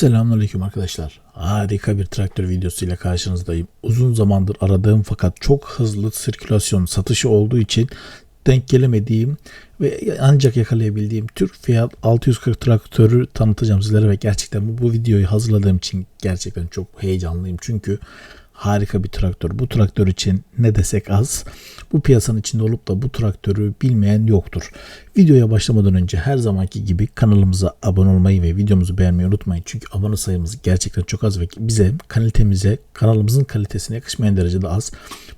Selamünaleyküm arkadaşlar. Harika bir traktör videosuyla karşınızdayım. Uzun zamandır aradığım fakat çok hızlı sirkülasyon satışı olduğu için denk gelemediğim ve ancak yakalayabildiğim Türk Fiat 640 traktörü tanıtacağım sizlere ve gerçekten bu, bu videoyu hazırladığım için gerçekten çok heyecanlıyım. Çünkü harika bir traktör. Bu traktör için ne desek az. Bu piyasanın içinde olup da bu traktörü bilmeyen yoktur. Videoya başlamadan önce her zamanki gibi kanalımıza abone olmayı ve videomuzu beğenmeyi unutmayın. Çünkü abone sayımız gerçekten çok az ve bize kalitemize, kanalımızın kalitesine yakışmayan derecede az.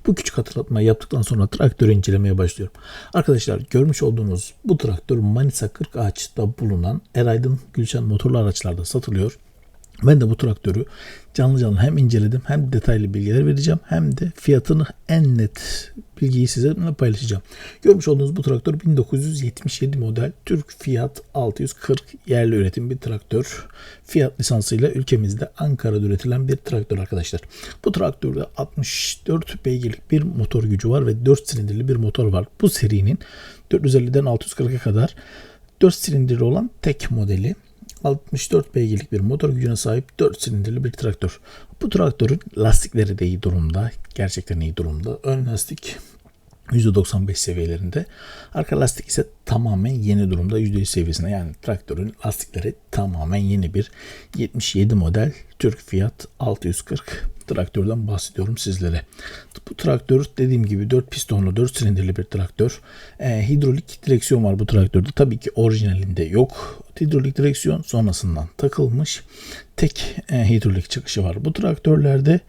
Bu küçük hatırlatmayı yaptıktan sonra traktörü incelemeye başlıyorum. Arkadaşlar görmüş olduğunuz bu traktör Manisa 40 ağaçta bulunan Eraydın Gülşen motorlu araçlarda satılıyor. Ben de bu traktörü canlı canlı hem inceledim hem detaylı bilgiler vereceğim hem de fiyatını en net bilgiyi sizinle paylaşacağım. Görmüş olduğunuz bu traktör 1977 model Türk Fiat 640 yerli üretim bir traktör. Fiat lisansıyla ülkemizde Ankara'da üretilen bir traktör arkadaşlar. Bu traktörde 64 beygirlik bir motor gücü var ve 4 silindirli bir motor var. Bu serinin 450'den 640'a kadar 4 silindirli olan tek modeli. 64 beygirlik bir motor gücüne sahip 4 silindirli bir traktör. Bu traktörün lastikleri de iyi durumda. Gerçekten iyi durumda. Ön lastik %95 seviyelerinde. Arka lastik ise tamamen yeni durumda %100 seviyesinde. Yani traktörün lastikleri tamamen yeni bir 77 model Türk Fiat 640 traktörden bahsediyorum sizlere. Bu traktör dediğim gibi 4 pistonlu 4 silindirli bir traktör. E, hidrolik direksiyon var bu traktörde. Tabii ki orijinalinde yok. Hidrolik direksiyon sonrasından takılmış. Tek e, hidrolik çıkışı var bu traktörlerde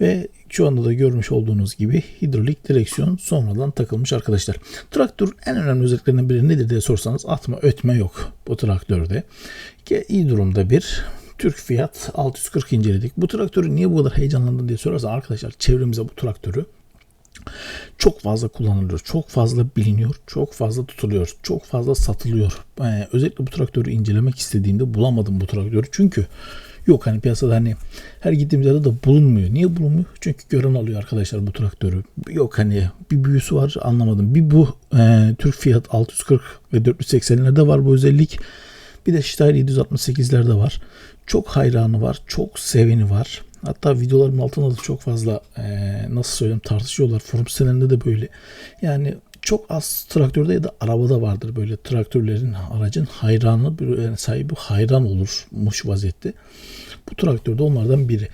ve şu anda da görmüş olduğunuz gibi hidrolik direksiyon sonradan takılmış arkadaşlar. Traktörün en önemli özelliklerinden biri nedir diye sorsanız atma ötme yok bu traktörde. İyi durumda bir Türk Fiat 640 inceledik. Bu traktörü niye bu kadar heyecanlandın diye sorarsan arkadaşlar çevremize bu traktörü çok fazla kullanılıyor, çok fazla biliniyor, çok fazla tutuluyor, çok fazla satılıyor. Ee, özellikle bu traktörü incelemek istediğimde bulamadım bu traktörü. Çünkü yok hani piyasada hani her gittiğim yerde de bulunmuyor. Niye bulunmuyor? Çünkü gören alıyor arkadaşlar bu traktörü. Yok hani bir büyüsü var anlamadım. Bir bu e, Türk Fiat 640 ve 480'lerde var bu özellik. Bir de Steyr 768'lerde var. Çok hayranı var, çok seveni var. Hatta videolarımın altında da çok fazla e, nasıl söyleyeyim tartışıyorlar. Forum sitelerinde de böyle. Yani çok az traktörde ya da arabada vardır böyle traktörlerin aracın hayranı yani sahibi hayran olurmuş vaziyette. Bu traktörde onlardan biri.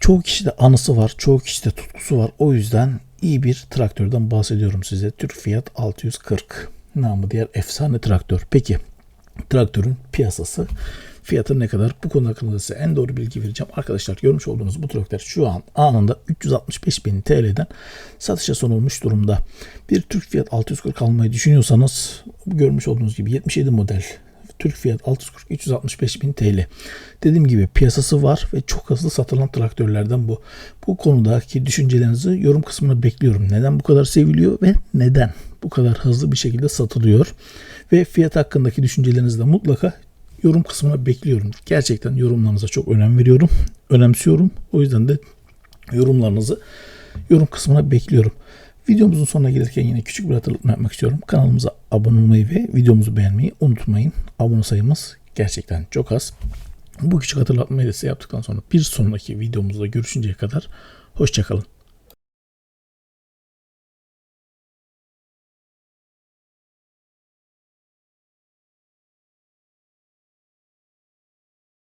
Çoğu kişide anısı var, çoğu kişide tutkusu var. O yüzden iyi bir traktörden bahsediyorum size. Türk Fiat 640 namı diğer efsane traktör. Peki traktörün piyasası fiyatı ne kadar? Bu konu hakkında size en doğru bilgi vereceğim. Arkadaşlar görmüş olduğunuz bu traktör şu an anında 365 bin TL'den satışa sunulmuş durumda. Bir Türk Fiat 640 almayı düşünüyorsanız görmüş olduğunuz gibi 77 model Türk Fiat 640 365 bin TL. Dediğim gibi piyasası var ve çok hızlı satılan traktörlerden bu. Bu konudaki düşüncelerinizi yorum kısmına bekliyorum. Neden bu kadar seviliyor ve neden bu kadar hızlı bir şekilde satılıyor? Ve fiyat hakkındaki düşüncelerinizi de mutlaka yorum kısmına bekliyorum. Gerçekten yorumlarınıza çok önem veriyorum. Önemsiyorum. O yüzden de yorumlarınızı yorum kısmına bekliyorum. Videomuzun sonuna gelirken yine küçük bir hatırlatma yapmak istiyorum. Kanalımıza abone olmayı ve videomuzu beğenmeyi unutmayın. Abone sayımız gerçekten çok az. Bu küçük hatırlatmayı da size yaptıktan sonra bir sonraki videomuzda görüşünceye kadar hoşçakalın.